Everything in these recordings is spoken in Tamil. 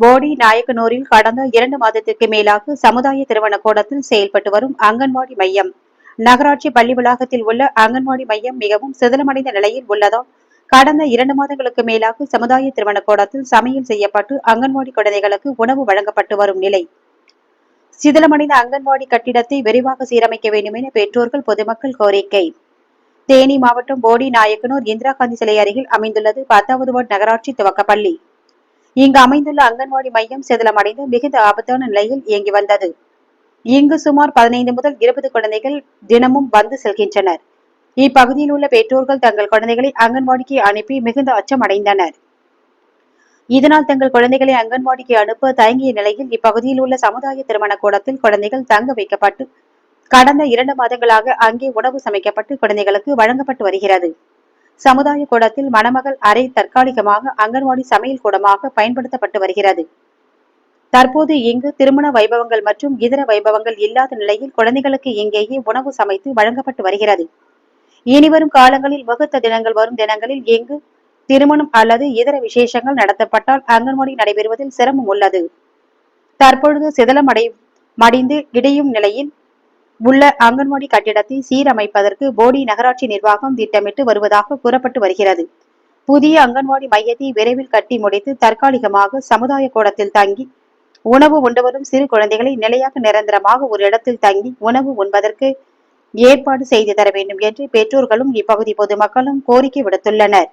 போடி நாயக்கனூரில் கடந்த இரண்டு மாதத்திற்கு மேலாக சமுதாய திருமண கோணத்தில் செயல்பட்டு வரும் அங்கன்வாடி மையம். நகராட்சி பள்ளி வளாகத்தில் உள்ள அங்கன்வாடி மையம் மிகவும் சிதிலமடைந்த நிலையில் உள்ளதால் கடந்த இரண்டு மாதங்களுக்கு மேலாக சமுதாய திருமண கோணத்தில் சமையல் செய்யப்பட்டு அங்கன்வாடி குழந்தைகளுக்கு உணவு வழங்கப்பட்டு வரும் நிலை. சிதிலமடைந்த அங்கன்வாடி கட்டிடத்தை விரைவாக சீரமைக்க வேண்டும் என பெற்றோர்கள் பொதுமக்கள் கோரிக்கை. தேனி மாவட்டம் போடி நாயக்கனூர் இந்திரா காந்தி சிலை அருகில் அமைந்துள்ளது பத்தாவது வார்டு நகராட்சி துவக்கப்பள்ளி. இங்கு அமைந்துள்ள அங்கன்வாடி மையம் சிதிலமடைந்து மிகுந்த ஆபத்தான நிலையில் இயங்கி வந்தது. இங்கு சுமார் பதினைந்து முதல் இருபது குழந்தைகள் தினமும் வந்து செல்கின்றனர். இப்பகுதியில் உள்ள பெற்றோர்கள் தங்கள் குழந்தைகளை அங்கன்வாடிக்கு அனுப்பி மிகுந்த அச்சம் அடைந்தனர். இதனால் தங்கள் குழந்தைகளை அங்கன்வாடிக்கு அனுப்ப தயங்கிய நிலையில் இப்பகுதியில் உள்ள சமுதாய திருமண கூடத்தில் குழந்தைகள் தங்க வைக்கப்பட்டு கடந்த இரண்டு மாதங்களாக அங்கே உணவு சமைக்கப்பட்டு குழந்தைகளுக்கு வழங்கப்பட்டு வருகிறது. சமுதாய கூடத்தில் மணமகள் அறை தற்காலிகமாக அங்கன்வாடி சமையல் கூடமாக பயன்படுத்தப்பட்டு வருகிறது. தற்போது இங்கு திருமண வைபவங்கள் மற்றும் இதர வைபவங்கள் இல்லாத நிலையில் குழந்தைகளுக்கு இங்கேயே உணவு சமைத்து வழங்கப்பட்டு வருகிறது. இனிவரும் காலங்களில் வகுத்த தினங்கள் வரும் தினங்களில் இங்கு திருமணம் அல்லது இதர விசேஷங்கள் நடத்தப்பட்டால் அங்கன்வாடி நடைபெறுவதில் சிரமம் உள்ளது. தற்பொழுது சிதலம் அடை மடிந்து இடையும் நிலையில் உள்ள அங்கன்வாடி கட்டிடத்தை சீரமைப்பதற்கு போடி நகராட்சி நிர்வாகம் திட்டமிட்டு வருவதாக கூறப்பட்டு வருகிறது. புதிய அங்கன்வாடி மையத்தை விரைவில் கட்டி முடித்து தற்காலிகமாக சமுதாய கூடத்தில் தங்கி உணவு உண்டுவரும் சிறு குழந்தைகளை நிலையாக நிரந்தரமாக ஒரு இடத்தில் தங்கி உணவு உண்பதற்கு ஏற்பாடு செய்து தர வேண்டும் என்று பெற்றோர்களும் இப்பகுதி பொதுமக்களும் கோரிக்கை விடுத்துள்ளனர்.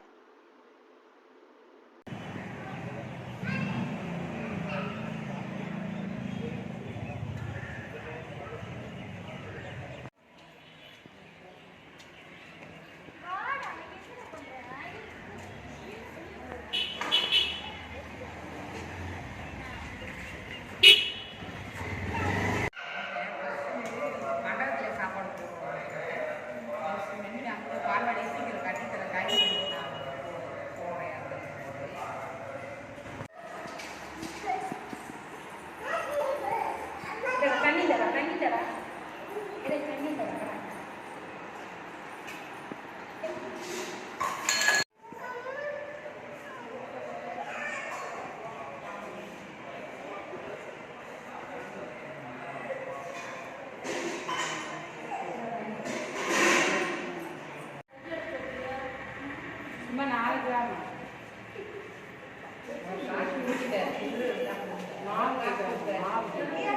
சும்மா நாலு கிராம் மாவு மாவு